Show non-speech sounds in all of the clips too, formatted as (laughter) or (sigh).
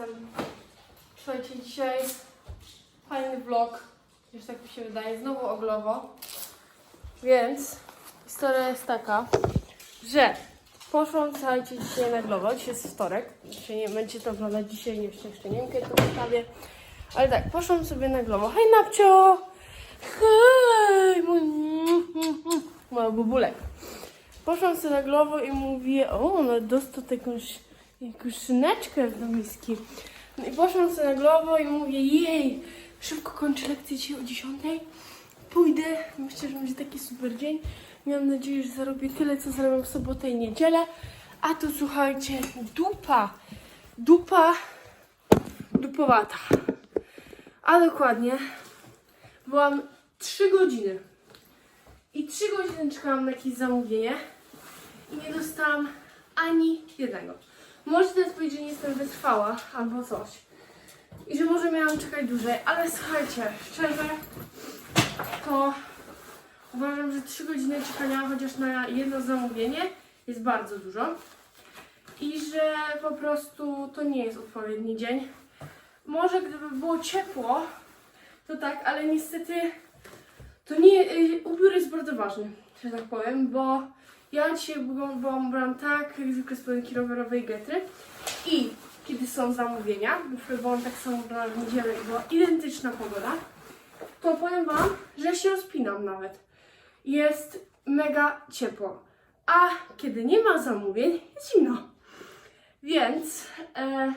jestem. Słuchajcie, dzisiaj fajny vlog, już tak mi się wydaje, znowu o Glovo. Więc historia jest taka, że poszłam, słuchajcie, dzisiaj na Glovo, dzisiaj jest wtorek, dzisiaj nie będzie to oglądać dzisiaj, nie jeszcze nie wiem, to wystawię. Ale tak, poszłam sobie na Glovo. Hej, Napcio! Hej! Mój, (laughs) mój bubulek. Poszłam sobie na Glovo i mówię, o, ona dostał jakąś, jakąś szyneczkę do miski. No i poszłam sobie na Glovo i mówię, jej, szybko kończę lekcję dzisiaj o 10. Pójdę, myślę, że będzie taki super dzień. Miałam nadzieję, że zarobię tyle, co zrobię w sobotę i niedzielę. A tu słuchajcie, dupa, dupa, dupowata. A dokładnie, byłam 3 godziny. I 3 godziny czekałam na jakieś zamówienie i nie dostałam ani jednego. Może teraz powiedzieć, że nie jestem wytrwała albo coś. I że może miałam czekać dłużej, ale słuchajcie, szczerze, to uważam, że 3 godziny czekania chociaż na jedno zamówienie jest bardzo dużo. I że po prostu to nie jest odpowiedni dzień. Może gdyby było ciepło, to tak, ale niestety to nie, y, ubiór jest bardzo ważny, że tak powiem, bo ja dzisiaj byłam, byłam brałam tak, zwykle spodenki rowerowe i getry i kiedy są zamówienia, przykład byłam tak samo ubrana w niedzielę i była identyczna pogoda, to powiem Wam, że się rozpinam nawet. Jest mega ciepło, a kiedy nie ma zamówień, jest zimno. Więc e,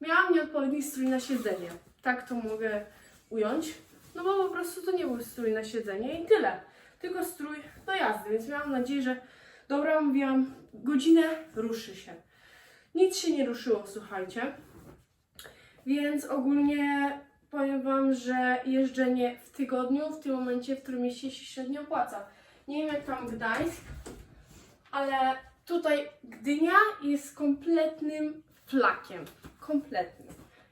miałam nieodpowiedni strój na siedzenie. Tak to mogę ująć. No bo po prostu to nie był strój na siedzenie i tyle. Tylko strój do jazdy, więc miałam nadzieję, że dobra, mówiłam, godzinę ruszy się. Nic się nie ruszyło, słuchajcie. Więc ogólnie powiem Wam, że jeżdżenie w tygodniu, w tym momencie, w którym się średnio opłaca. Nie wiem jak tam Gdańsk, ale tutaj Gdynia jest kompletnym flakiem. Kompletnym.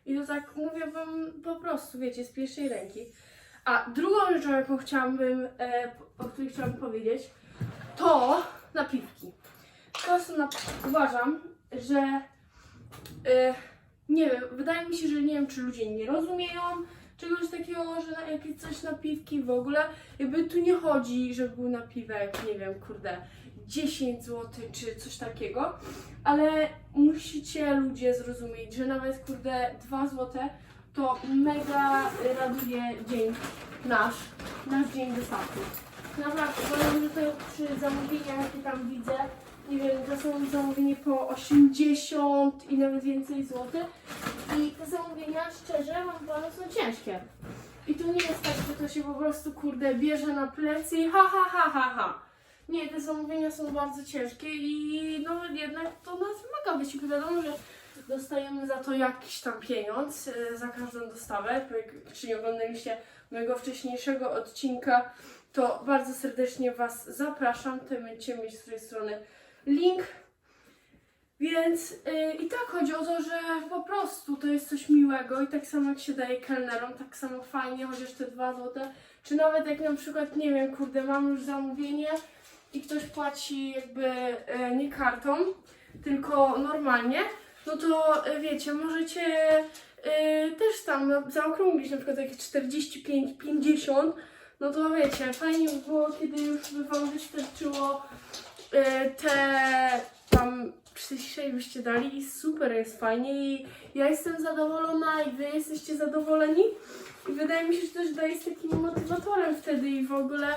I to tak mówię Wam po prostu, wiecie, z pierwszej ręki. A drugą rzeczą, jaką chciałabym, e, o której chciałabym powiedzieć, to napiwki. To są na, uważam, że e, nie wiem, wydaje mi się, że nie wiem, czy ludzie nie rozumieją czegoś takiego, że na jakieś coś napiwki w ogóle. Jakby tu nie chodzi, żeby był napiwek, nie wiem, kurde, 10 zł czy coś takiego, ale musicie ludzie zrozumieć, że nawet kurde 2 zł to mega raduje dzień nasz, nasz dzień dostatku. Naprawdę, powiem, że to przy zamówieniach, jakie tam widzę, nie wiem, to są zamówienia po 80 i nawet więcej złotych. I te zamówienia, szczerze, mam panu, są ciężkie. I to nie jest tak, że to się po prostu, kurde, bierze na plecy i ha, ha, ha, ha, ha. Nie, te zamówienia są bardzo ciężkie i no jednak to nas wymaga wysiłku. Wiadomo, że dostajemy za to jakiś tam pieniądz, e, za każdą dostawę. Jak nie oglądaliście mojego wcześniejszego odcinka, to bardzo serdecznie Was zapraszam. Tutaj będziecie mieć z tej strony link. Więc yy, i tak chodzi o to, że po prostu to jest coś miłego i tak samo jak się daje kelnerom, tak samo fajnie, chociaż te dwa złote. Czy nawet jak na przykład, nie wiem, kurde, mam już zamówienie i ktoś płaci jakby e, nie kartą, tylko normalnie, no to e, wiecie, możecie e, też tam zaokrąglić na przykład jakieś 45, 50, no to wiecie, fajnie by było, kiedy już by Wam wystarczyło e, te tam 46 byście dali. I super jest fajnie. I ja jestem zadowolona i Wy jesteście zadowoleni. I wydaje mi się, że też daje takim motywatorem wtedy i w ogóle.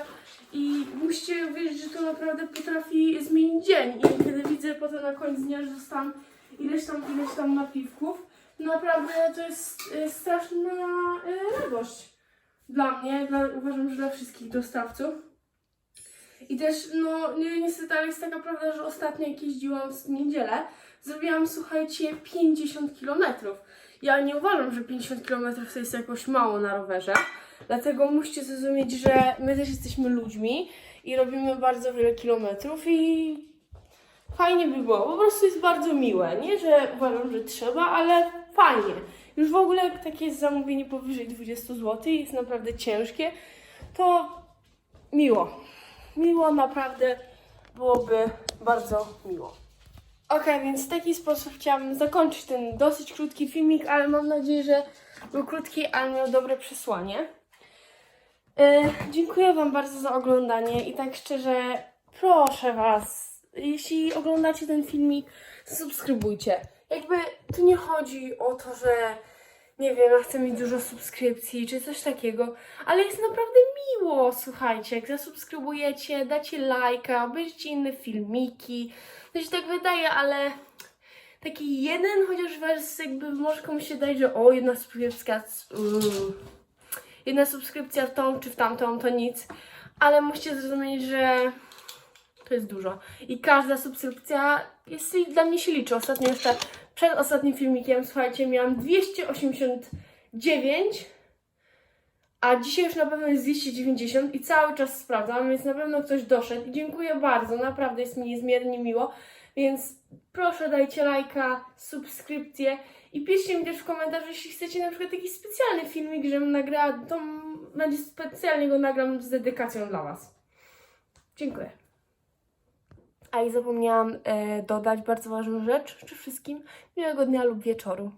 I musicie wiedzieć, że to naprawdę potrafi zmienić dzień. I kiedy widzę potem na koniec dnia, że dostałam ileś tam, ileś tam napiwków, naprawdę to jest e, straszna e, radość dla mnie, dla, uważam, że dla wszystkich dostawców. I też, no, ni- niestety, ale jest taka prawda, że ostatnio jak jeździłam w niedzielę, zrobiłam, słuchajcie, 50 km. Ja nie uważam, że 50 km to jest jakoś mało na rowerze, dlatego musicie zrozumieć, że my też jesteśmy ludźmi i robimy bardzo wiele kilometrów i fajnie by było. Po prostu jest bardzo miłe. Nie, że uważam, że trzeba, ale fajnie. Już w ogóle takie jest zamówienie powyżej 20 zł jest naprawdę ciężkie, to miło. Miło, naprawdę byłoby bardzo miło. Okej, więc w taki sposób chciałabym zakończyć ten dosyć krótki filmik, ale mam nadzieję, że był krótki, ale miał dobre przesłanie. E, dziękuję Wam bardzo za oglądanie i tak szczerze proszę Was, jeśli oglądacie ten filmik, subskrybujcie. Jakby tu nie chodzi o to, że nie wiem, ja chcę mieć dużo subskrypcji czy coś takiego, ale jest naprawdę miło, słuchajcie, jak zasubskrybujecie, dacie lajka, obejrzycie inne filmiki, to się tak wydaje, ale taki jeden chociaż wers jakby może komuś się dać, że o, jedna subskrypcja, uuu, jedna subskrypcja w tą czy w tamtą to nic, ale musicie zrozumieć, że to jest dużo. I każda subskrypcja jest, dla mnie się liczy. Ostatnio jeszcze przed ostatnim filmikiem, słuchajcie, miałam 289, a dzisiaj już na pewno jest 290 i cały czas sprawdzam, więc na pewno ktoś doszedł. I dziękuję bardzo, naprawdę jest mi niezmiernie miło. Więc proszę dajcie lajka, subskrypcję i piszcie mi też w komentarzu, jeśli chcecie na przykład jakiś specjalny filmik, żebym nagrała, to będzie specjalnie go nagram z dedykacją dla Was. Dziękuję. A i zapomniałam e, dodać bardzo ważną rzecz. Życzę wszystkim miłego dnia lub wieczoru.